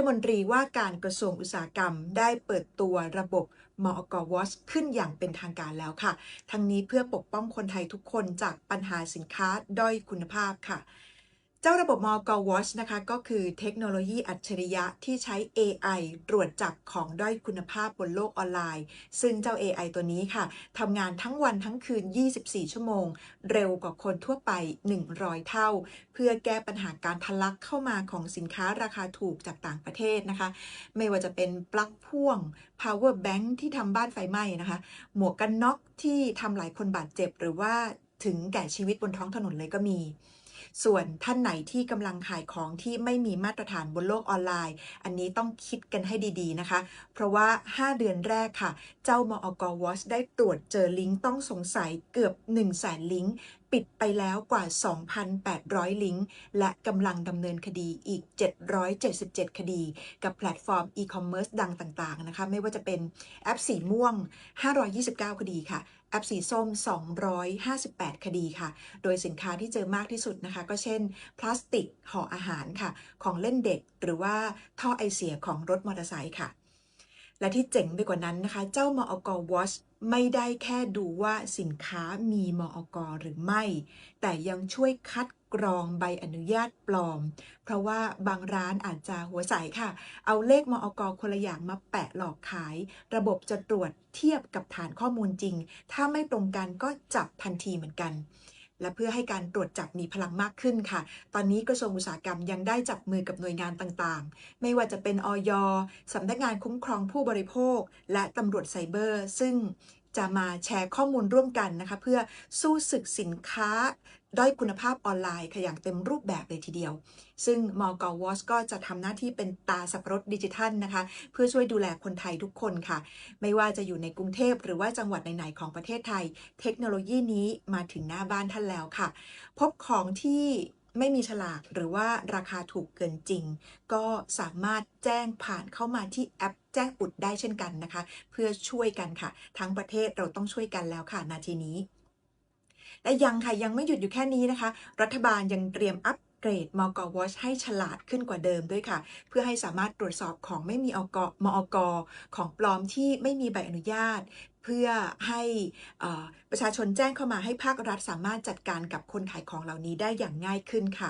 ฐมนตรีว่าการกระทรวงอุตสาหกรรมได้เปิดตัวระบบมอกวอชขึ้นอย่างเป็นทางการแล้วค่ะ ทั้งนี้เพื่อปกป้องคนไทยทุกคนจากปัญหาสินค้าด้อยคุณภาพค่ะ เจ้าระบบมอกวอชนะคะ ก็คือเทคโนโลยีอัจฉริยะที่ใช้ AI ตรวจจับของด้อยคุณภาพบนโลกออนไลน์ ซึ่งเจ้า AI ตัวนี้ค่ะทำงานทั้งวันทั้งคืน 24 ชั่วโมง เร็วกว่าคนทั่วไป 100 เท่า เพื่อแก้ปัญหาการทะลักเข้ามาของสินค้าราคาถูกจากต่างประเทศนะคะ ไม่ว่าจะเป็นปลั๊กพ่วง power bank ที่ทำบ้านไฟไหม้นะคะ หมวกกันน็อกที่ทำหลายคนบาดเจ็บ หรือว่าถึงแก่ชีวิตบนท้องถนนเลยก็มี ส่วนท่านไหนที่กำลังขายของที่ไม่มีมาตรฐานบนโลกออนไลน์ อันนี้ต้องคิดกันให้ดีๆนะคะ เพราะว่า 5 เดือนแรกค่ะ เจ้ามอกวอชได้ตรวจเจอลิงก์ต้องสงสัยเกือบ 1 0 0 0 0แสนลิงก์ ปิดไปแล้วกว่า 2,800 ลิงก์ และกำลังดำเนินคดีอีก 777 คดี กับแพลตฟอร์มอีคอมเมิร์ซดังต่าง ๆ นะคะ ไม่ว่าจะเป็นแอปสีม่วง 529 คดีค่ะ แอปสีส้ม 258 คดีค่ะ โดยสินค้าที่เจอมากที่สุดนะคะ ก็เช่น พลาสติกห่ออาหารค่ะ ของเล่นเด็ก หรือว่าท่อไอเสียของรถมอเตอร์ไซค์ค่ะและที่เจ๋งไปกว่านั้นนะคะ เจ้ามอกวอช ไม่ได้แค่ดูว่าสินค้ามีมอกหรือไม่ แต่ยังช่วยคัดกรองใบอนุญาตปลอม เพราะว่าบางร้านอาจจะหัวใสค่ะ เอาเลขมอกคนละอย่างมาแปะหลอกขาย ระบบจะตรวจเทียบกับฐานข้อมูลจริง ถ้าไม่ตรงกันก็จับทันทีเหมือนกัน และเพื่อให้การตรวจจับมีพลังมากขึ้นค่ะ ตอนนี้กระทรวงอุตสาหกรรมยังได้จับมือกับหน่วยงานต่างๆ ไม่ว่าจะเป็นอยสำนักงานคุ้มครองผู้บริโภค และตำรวจไซเบอร์ ซึ่ง จะมาแชร์ข้อมูลร่วมกันนะคะ เพื่อสู้ศึกสินค้า ด้อยคุณภาพออนไลน์ค่ะอย่างเต็มรูปแบบเลยทีเดียว ซึ่งมอกวอชก็จะทำหน้าที่เป็นตาสับปะรดดิจิทัลนะคะ เพื่อช่วยดูแลคนไทยทุกคนค่ะ ไม่ว่าจะอยู่ในกรุงเทพหรือว่าจังหวัดไหน ๆ ของประเทศไทย เทคโนโลยีนี้มาถึงหน้าบ้านท่านแล้วค่ะ พบของที่ ไม่มีฉลากหรือว่าราคาถูกเกินจริง ก็สามารถแจ้งผ่านเข้ามาที่แอปแจ้งอุดได้เช่นกันนะคะ เพื่อช่วยกันค่ะ ทั้งประเทศเราต้องช่วยกันแล้วค่ะนาทีนี้และยังค่ะยังไม่หยุดอยู่แค่นี้นะคะ รัฐบาลยังเตรียมอัป เกรดมอกวอชให้ฉลาดขึ้นกว่าเดิมด้วยค่ะ เพื่อให้สามารถตรวจสอบของไม่มีอกมอกของปลอมที่ไม่มีใบอนุญาต เพื่อให้ประชาชนแจ้งเข้ามาให้ภาครัฐสามารถจัดการกับคนขายของเหล่านี้ได้อย่างง่ายขึ้นค่ะ